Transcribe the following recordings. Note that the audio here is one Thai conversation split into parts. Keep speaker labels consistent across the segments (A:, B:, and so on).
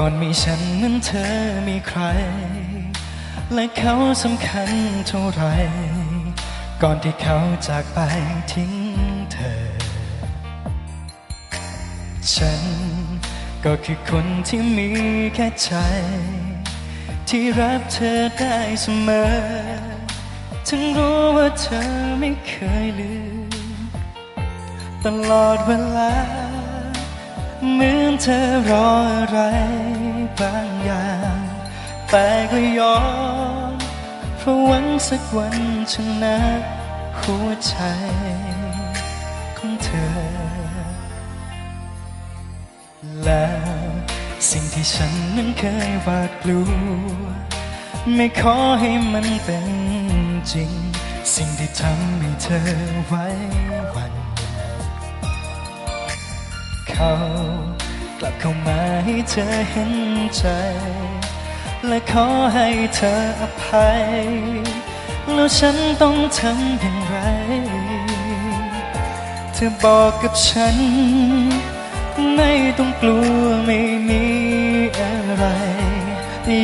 A: ก่อนมีฉันนั้นเธอมีใคร และเขาสำคัญเท่าไร ก่อนที่เขาจากไปทิ้งเธอ ฉันก็คือคนที่มีแค่ใจ ที่รับเธอได้เสมอ ถึงรู้ว่าเธอไม่เคยลืม ตลอดเวลา เหมือนเธอรออะไรบางอย่าง แต่ก็ยอมเพราะหวังสักวันชนะหัวใจของเธอ แล้วสิ่งที่ฉันนั้นเคยหวาดกลัวไม่ขอให้มันเป็นจริง สิ่งที่ทำให้เธอไว้วัน เขากลับเข้ามาให้เธอเห็นใจ และขอให้เธออภัย แล้วฉันต้องทำอย่างไร เธอบอกกับฉัน ไม่ต้องกลัวไม่มีอะไร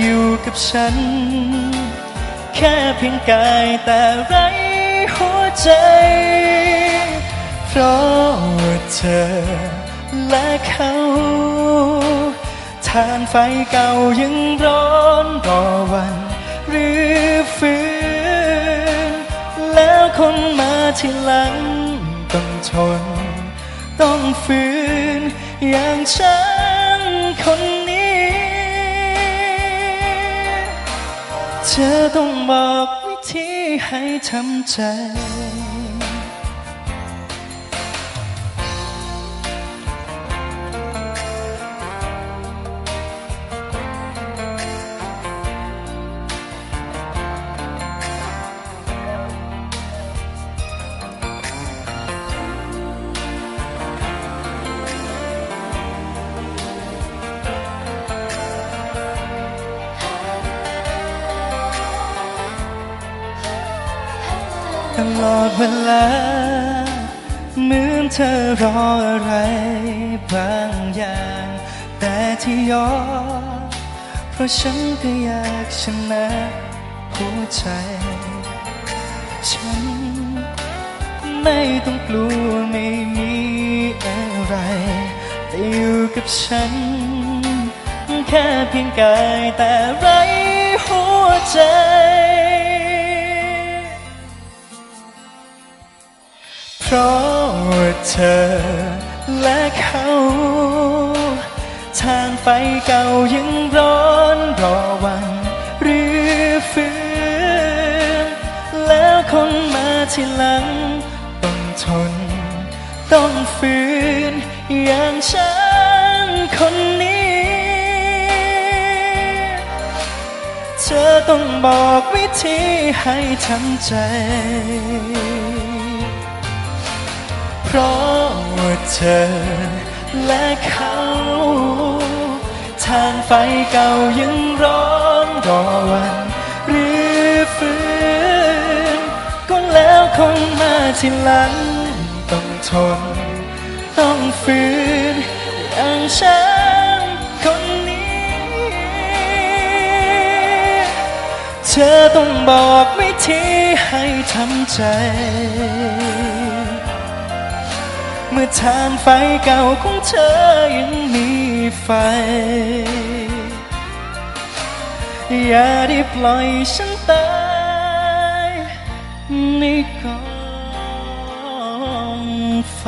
A: อยู่กับฉัน แค่เพียงกายแต่ไรหัวใจ เพราะเธอ และเขาทานไฟเก่ายังร้อนรอวันหรือฟื้นแล้วคนมาทีหลังต้องทน ต้องฝืนอย่างฉันคนนี้ เธอต้องบอกวิธีให้ทำใจ ตลอดเวลา เหมือนเธอรออะไรบางอย่าง แต่ที่ยอมเพราะฉันก็อยากชนะหัวใจ ฉันไม่ต้องกลัวไม่มีอะไร แต่อยู่กับฉัน แค่เพียงกายแต่ไรหัวใจ ราะเธอและเขา ทางไฟเก่ายังร้อนรอวันหรือฟื้นแล้วคนมาทีหลัง ต้องทน ต้องฝืนอย่างฉันคนนี้เธอต้องบอกวิธีให้ทำใจ เพราะว่าเธอและเขา ทานไฟเก่ายังร้อนรอวันหรือฟื้นก็แล้วคงมาทีหลังต้องทน ต้องฝืนอย่างฉันคนนี้ เธอต้องบอกวิธีให้ทำใจ เมื่อทานไฟเก่าของเธอยังมีไฟ อย่าได้ปล่อยฉันตายในกองไฟ